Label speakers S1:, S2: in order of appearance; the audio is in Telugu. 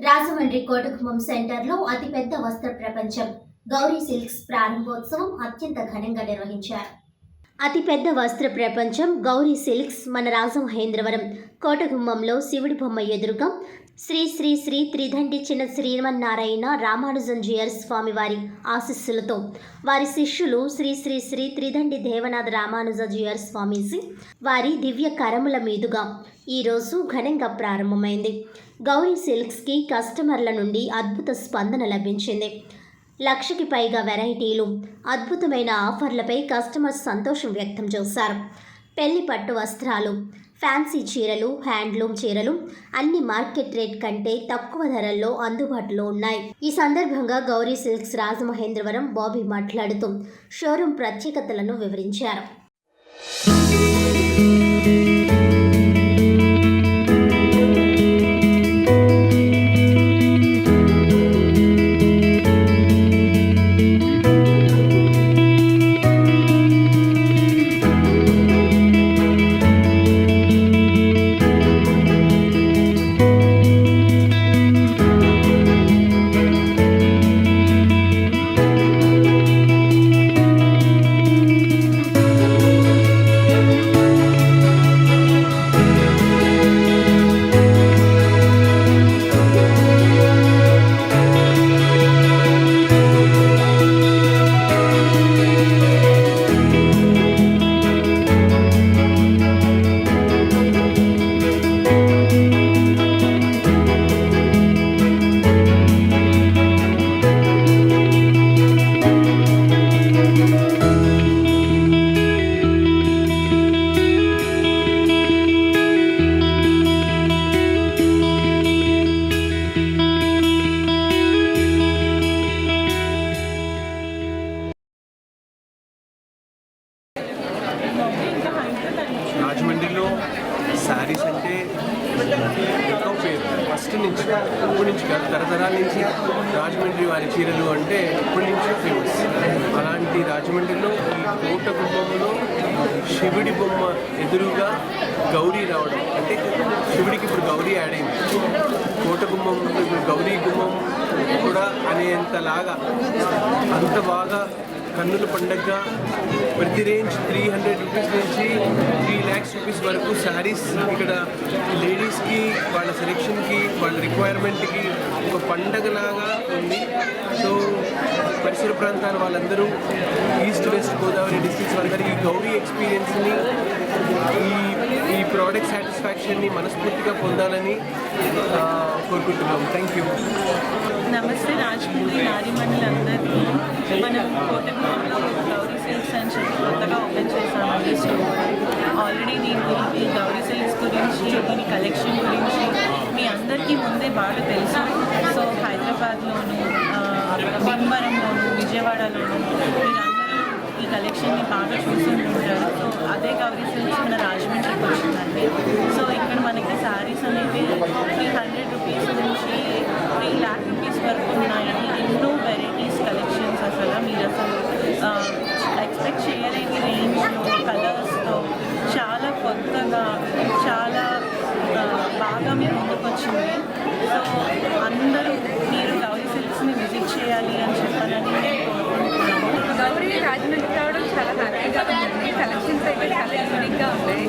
S1: రాజమండ్రి కోటకుమం సెంటర్లో అతిపెద్ద వస్త్ర ప్రపంచం. గౌరీ సిల్క్స్ ప్రారంభోత్సవం అత్యంత ఘనంగా నిర్వహించారు. అతిపెద్ద వస్త్ర ప్రపంచం గౌరీ సిల్క్స్ మన రాజమహేంద్రవరం. కోటగుమ్మంలో శివుడి బొమ్మ ఎదురుగా శ్రీ శ్రీ శ్రీ త్రిదండి చిన్న శ్రీమన్నారాయణ రామానుజన్ జియర్ స్వామి వారి ఆశీస్సులతో వారి శిష్యులు శ్రీ శ్రీ శ్రీ త్రిదండి దేవనాథ రామానుజ జియర్ స్వామీజీ వారి దివ్య కరముల మీదుగా ఈరోజు ఘనంగా ప్రారంభమైంది. గౌరీ సిల్క్స్కి కస్టమర్ల నుండి అద్భుత స్పందన లభించింది. లక్షకి పైగా వెరైటీలు అద్భుతమైన ఆఫర్లపై కస్టమర్స్ సంతోషం వ్యక్తం చేశారు. పెళ్ళి పట్టు వస్త్రాలు ఫ్యాన్సీ చీరలు హ్యాండ్లూమ్ చీరలు అన్ని మార్కెట్ రేట్ కంటే తక్కువ ధరల్లో అందుబాటులో ఉన్నాయి. ఈ సందర్భంగా గౌరీ సిల్క్స్ రాజమహేంద్రవరం బాబీ మాట్లాడుతూ షోరూం ప్రత్యేకతలను వివరించారు.
S2: ఎంతో పేరు ఫస్ట్ నుంచి ఇప్పటి నుంచి కాదు తరతరాల నుంచి రాజమండ్రి వారి చీరలు అంటే ఇప్పటి నుంచి ఫేమస్ అలాంటి రాజమండ్రిలో ఈ కోట కుటుంబంలో శివుడి బొమ్మ ఎదురుగా గౌరీ రావడం. అంటే శివుడికి ఇప్పుడు గౌరీ యాడ్ అయింది. కోట గుమ్మం ఇప్పుడు గౌరీ గుమ్మం కూడా అనేంతలాగా అంత బాగా కన్నుల పండగ ప్రతి రేంజ్ త్రీ హండ్రెడ్ రూపీస్ నుంచి త్రీ ల్యాక్స్ రూపీస్ వరకు శారీస్ ఇక్కడ లేడీస్కి వాళ్ళ సెలెక్షన్కి వాళ్ళ రిక్వైర్మెంట్కి ఒక పండగలాగా ఉంది. సో పరిసర ప్రాంతాల వాళ్ళందరూ ఈస్ట్ వెస్ట్ గోదావరి డిస్టిక్స్ వాళ్ళందరూ ఈ గౌరీ ఎక్స్పీరియన్స్ని ఈ ఈ ప్రోడక్ట్ సాటిస్ఫాక్షన్ని మనస్ఫూర్తిగా పొందాలని కోరుకుంటున్నాం థ్యాంక్ యూ
S3: నమస్తే రాజమండ్రి నారిమణులందరికీ. మనం కోటగుమ్మలో గౌరీ సిల్క్స్ అని చెప్పి కొత్తగా ఓపెన్ చేసామండి సో ఆల్రెడీ నేను ఈ గౌరీ సిల్క్స్ గురించి దీని కలెక్షన్ గురించి మీ అందరికీ ముందే బాగా తెలుసు. సో హైదరాబాద్లోను భీమవరంలోను విజయవాడలోను మీరందరూ ఈ కలెక్షన్ని బాగా చూసి ఉంటారు అదే గౌరీ సిల్క్స్ మన రాజమండ్రికి వచ్చిందండి సో ఇక్కడ మనకి శారీస్ అనేవి త్రీ హండ్రెడ్ రూపీస్ నుంచి త్రీ ల్యాక్ రూపీస్ వరకు ఉన్నాయి ఎన్నో వెరైటీస్ కలెక్షన్స్ అసలు మీరు అసలు ఎక్స్పెక్ట్ చేయలేని రేంజ్లో కలర్స్తో చాలా కొత్తగా చాలా ఆ, బాగా మీ ముందుకు వచ్చింది సో అందరూ మీరు గౌరీ సిల్క్స్ని విజిట్ చేయాలి అని చెప్పాలని
S4: గౌరీ రాజమండ్రి కావడం చాలా హ్యాపీగా ఉంది. కలెక్షన్స్ అయితే చాలా యూనిక్గా ఉన్నాయి.